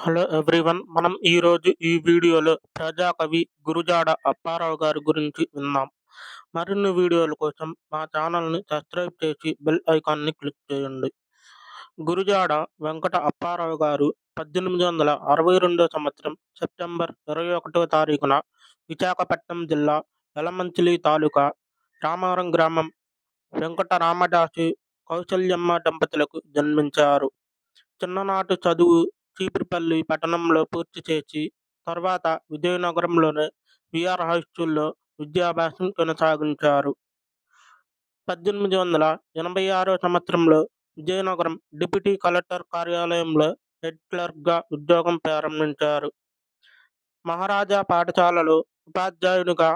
Hello everyone మనం ఈరోజు ఈ వీడియోలో ప్రజాకవి గురుజాడ అప్పారావు గారి గురించి విన్నాం మరిన్ని వీడియోల కోసం మా ఛానల్ని సబ్స్క్రైబ్ చేసి బెల్ ఐకాన్ని క్లిక్ చేయండి. గురుజాడ వెంకట అప్పారావు గారు పద్దెనిమిది వందల అరవై రెండో సంవత్సరం సెప్టెంబర్ ఇరవై ఒకటో తారీఖున విశాఖపట్నం జిల్లా యలమంచిలి తాలూకా రామవరం గ్రామం వెంకట రామదాసు కౌశల్యమ్మ దంపతులకు జన్మించారు. చిన్ననాటి చదువు చీపురుపల్లి పట్టణంలో పూర్తి చేసి తర్వాత విజయనగరంలోని విఆర్ హై స్కూల్లో విద్యాభ్యాసం కొనసాగించారు. పద్దెనిమిది వందల ఎనభై ఆరో సంవత్సరంలో విజయనగరం డిప్యూటీ కలెక్టర్ కార్యాలయంలో హెడ్ క్లర్క్గా ఉద్యోగం ప్రారంభించారు. మహారాజా పాఠశాలలో ఉపాధ్యాయునిగా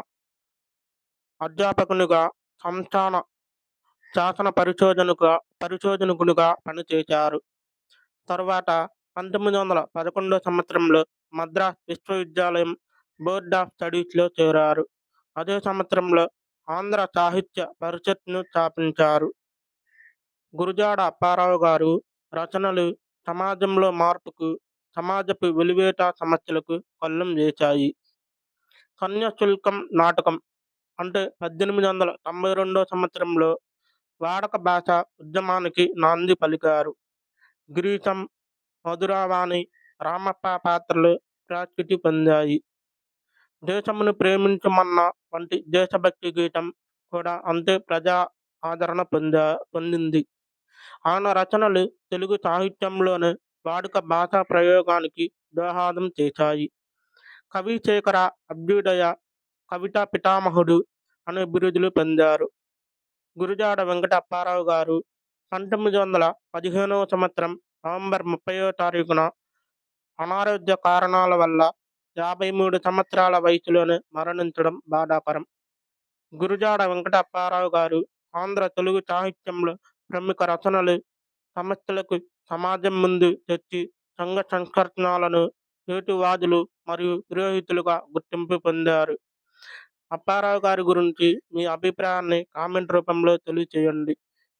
అధ్యాపకునిగా సంస్థాన శాసన పరిశోధనగా పరిశోధనకునిగా పనిచేశారు. తర్వాత పంతొమ్మిది వందల పదకొండో సంవత్సరంలో మద్రాస్ విశ్వవిద్యాలయం బోర్డ్ ఆఫ్ స్టడీస్లో చేరారు. అదే సంవత్సరంలో ఆంధ్ర సాహిత్య పరిషత్ను స్థాపించారు. గురుజాడ అప్పారావు గారు రచనలు సమాజంలో మార్పుకు సమాజపు వెలివేట సమస్యలకు కళ్ళం వేశాయి. కన్యాశుల్కం నాటకం అంటే పద్దెనిమిది వందల తొంభై రెండో సంవత్సరంలో వాడక భాష ఉద్యమానికి నాంది పలికారు. గిరీశం మధురావాణి రామప్ప పాత్రలు ప్రఖ్యాతి పొందాయి. దేశమును ప్రేమించమన్న వంటి దేశభక్తి గీతం కూడా అంతే ప్రజా ఆదరణ పొందా పొందింది. ఆయన రచనలు తెలుగు సాహిత్యంలోనే వాడుక భాషా ప్రయోగానికి దోహదం చేశాయి. కవిశేఖర అభ్యుదయ కవితా పితామహుడు అనే బిరుదులు పొందారు. గురుజాడ వెంకట అప్పారావు గారు పంతొమ్మిది వందల పదిహేనవ సంవత్సరం నవంబర్ ముప్పయో తారీఖున అనారోగ్య కారణాల వల్ల యాభై మూడు సంవత్సరాల వయసులోనే మరణించడం బాధాకరం. గురుజాడ వెంకటప్పారావు గారు ఆంధ్ర తెలుగు సాహిత్యంలో ప్రముఖ రచనలు సమస్యలకు సమాజం ముందు తెచ్చి సంఘ సంస్కరణలను హేతువాదులు మరియు పురోహితులుగా గుర్తింపు పొందారు. అప్పారావు గారి గురించి మీ అభిప్రాయాన్ని కామెంట్ రూపంలో తెలియచేయండి.